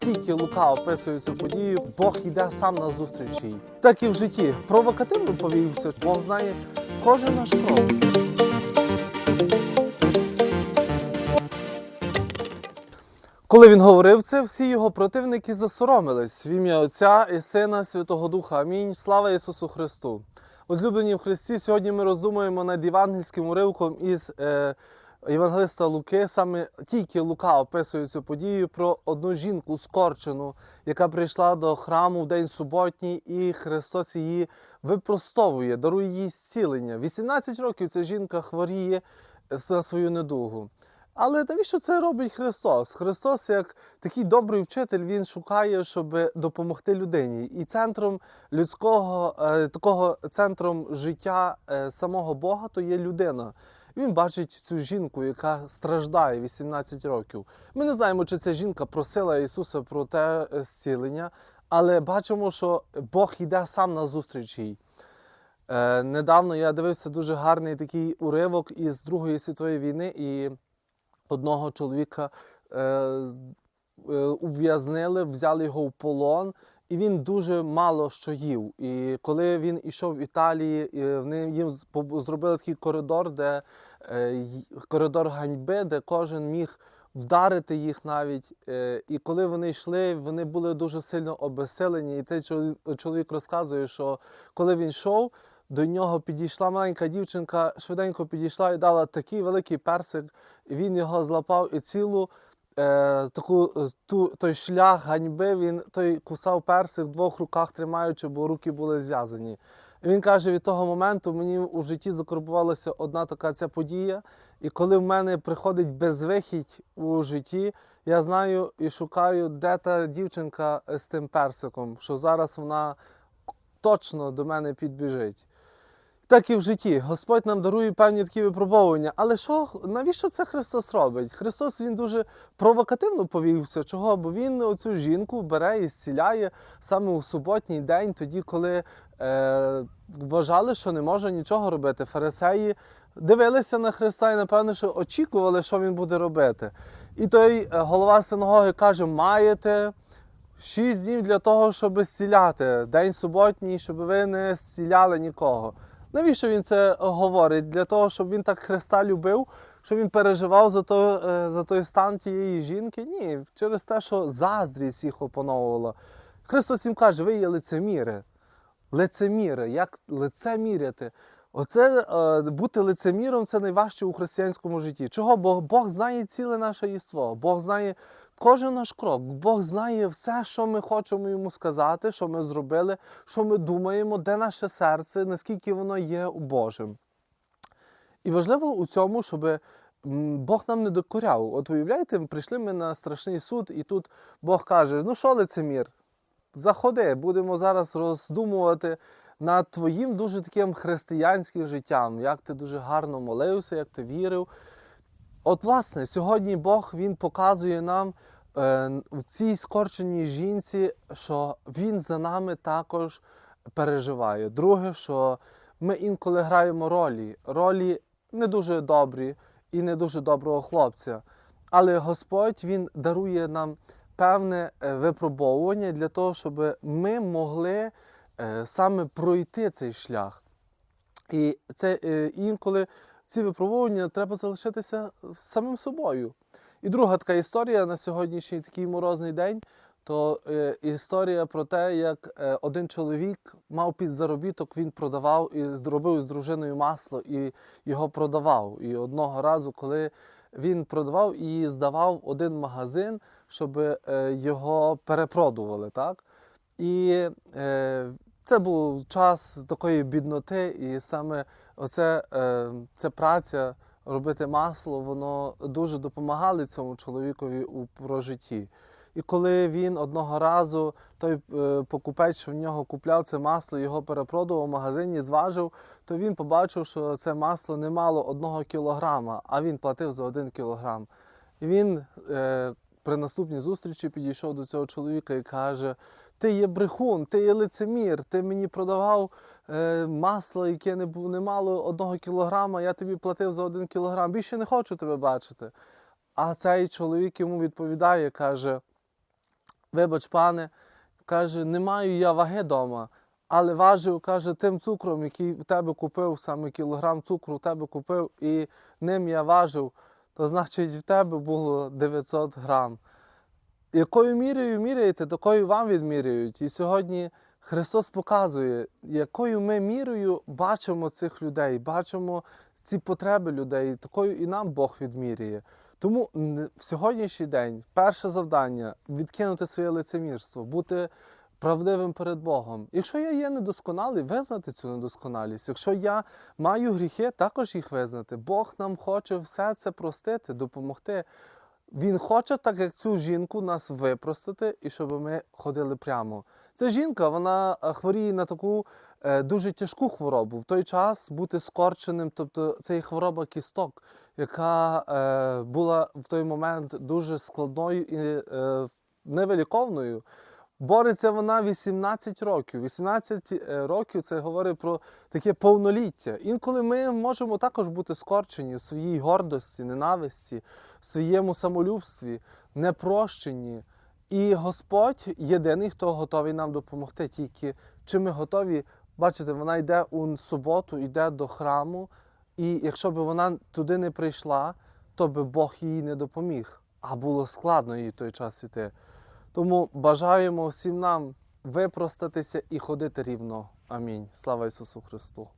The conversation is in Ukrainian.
Тільки Лука описує цю подію, Бог йде сам на зустріч їй. Так і в житті. Провокативно повівся, Бог знає кожен наш крок. Коли він говорив це, всі його противники засоромились в ім'я Отця і Сина Святого Духа. Амінь. Слава Ісусу Христу. Возлюблені в Христі, сьогодні ми роздумуємо над євангельським уривком із е, Євангелиста Луки. Саме тільки Лука описує цю подію про одну жінку скорчену, яка прийшла до храму в день суботній, і Христос її випростовує, дарує їй зцілення. 18 років ця жінка хворіє на свою недугу. Але навіщо це робить Христос? Христос, як такий добрий вчитель, він шукає, щоб допомогти людині. І центром людського, е, такого центром життя е, самого Бога то є людина. Він бачить цю жінку, яка страждає 18 років. Ми не знаємо, чи ця жінка просила Ісуса про те зцілення, але бачимо, що Бог йде сам на зустріч їй. Е, недавно я дивився дуже гарний такий уривок із Другої світової війни, і одного чоловіка е, е, ув'язнили, взяли його в полон, і він дуже мало що їв. І коли він ішов в Італії, вони їм зробили такий коридор, де е, коридор ганьби, де кожен міг вдарити їх навіть. Е, І коли вони йшли, вони були дуже сильно обеселені. І цей чоловік, розказує, що коли він йшов, до нього підійшла маленька дівчинка, швиденько підійшла і дала такий великий персик. Він його злапав і цілу е, таку е, ту, той шлях ганьби. Він той кусав персик в двох руках тримаючи, бо руки були зв'язані. Він каже: від того моменту мені у житті закорбувалася одна така ця подія. І коли в мене приходить безвихідь у житті, я знаю і шукаю, де та дівчинка з тим персиком, що зараз вона точно до мене підбіжить. Так і в житті. Господь нам дарує певні такі випробовування. Але що, навіщо це Христос робить? Христос він дуже провокативно повівся. Чого? Бо він оцю жінку бере і зціляє саме у суботній день, тоді, коли е, вважали, що не може нічого робити. Фарисеї дивилися на Христа і, напевно, що очікували, що він буде робити. І той е, голова синагоги каже: маєте. Шість днів для того, щоб зціляти. День суботній, щоб ви не зціляли нікого. Навіщо він це говорить? Для того, щоб він так Христа любив, щоб він переживав за той, за той стан тієї жінки? Ні, через те, що заздрість їх опановувала. Христос їм каже, ви є лицеміри. Лицеміри, як лице міряти? Оце е, бути лицеміром це найважче у християнському житті. Чого? Бо Бог знає ціле наше єство, Бог знає кожен наш крок, Бог знає все, що ми хочемо йому сказати, що ми зробили, що ми думаємо, де наше серце, наскільки воно є Божим. І важливо у цьому, щоб Бог нам не докоряв. От уявляєте, прийшли ми на страшний суд, і тут Бог каже: ну що, лицемір, заходи, будемо зараз роздумувати над твоїм дуже таким християнським життям, як ти дуже гарно молився, як ти вірив. От, власне, сьогодні Бог Він показує нам е, в цій скорченій жінці, що Він за нами також переживає. Друге, що ми інколи граємо ролі, ролі не дуже добрі і не дуже доброго хлопця. Але Господь Він дарує нам певне е, випробовування для того, щоб ми могли е, саме пройти цей шлях. І це е, інколи ці випробування треба залишитися самим собою. І друга така історія на сьогоднішній такий морозний день. То е, історія про те, як е, один чоловік мав під заробіток, він продавав і зробив з дружиною масло і його продавав. І одного разу, коли він продавав і здавав один магазин, щоб е, його перепродували. Так? І е, це був час такої бідноти, і саме оце, е, ця праця робити масло, воно дуже допомагало цьому чоловікові у прожитті. І коли він одного разу, той е, покупець, що в нього купляв це масло, його перепродував в магазині, зважив, то він побачив, що це масло не мало одного кілограма, а він платив за один кілограм. І він е, при наступній зустрічі підійшов до цього чоловіка і каже: Ти є брехун, ти є лицемір, ти мені продавав е, масло, яке не, не мало одного кілограма, я тобі платив за один кілограм. Більше не хочу тебе бачити. А цей чоловік йому відповідає, каже: Вибач, пане, каже, не маю я ваги вдома, але важив, каже, тим цукром, який в тебе купив, саме кілограм цукру в тебе купив, і ним я важив, то значить в тебе було 900 грам. Якою мірою міряєте, такою вам відміряють. І сьогодні Христос показує, якою ми мірою бачимо цих людей, бачимо ці потреби людей, такою і нам Бог відмірює. Тому в сьогоднішній день перше завдання відкинути своє лицемірство, бути правдивим перед Богом. Якщо я є недосконалий, визнати цю недосконалість. Якщо я маю гріхи, також їх визнати. Бог нам хоче все це простити, допомогти. Він хоче, так як цю жінку, нас випростити і щоб ми ходили прямо. Ця жінка вона е, хворіє на таку е, дуже тяжку хворобу. В той час бути скорченим, тобто це є хвороба кісток, яка е, була в той момент дуже складною і е, невиліковною. Бореться вона 18 років. 18 е, років це говорить про таке повноліття. Інколи ми можемо також бути скорчені в своїй гордості, ненависті, в своєму самолюбстві, непрощенні. І Господь єдиний, хто готовий нам допомогти. Тільки чи ми готові, бачите, вона йде у суботу, йде до храму, і якщо б вона туди не прийшла, то би Бог їй не допоміг. А було складно їй в той час іти. Тому бажаємо всім нам випростатися і ходити рівно. Амінь. Слава Ісусу Христу!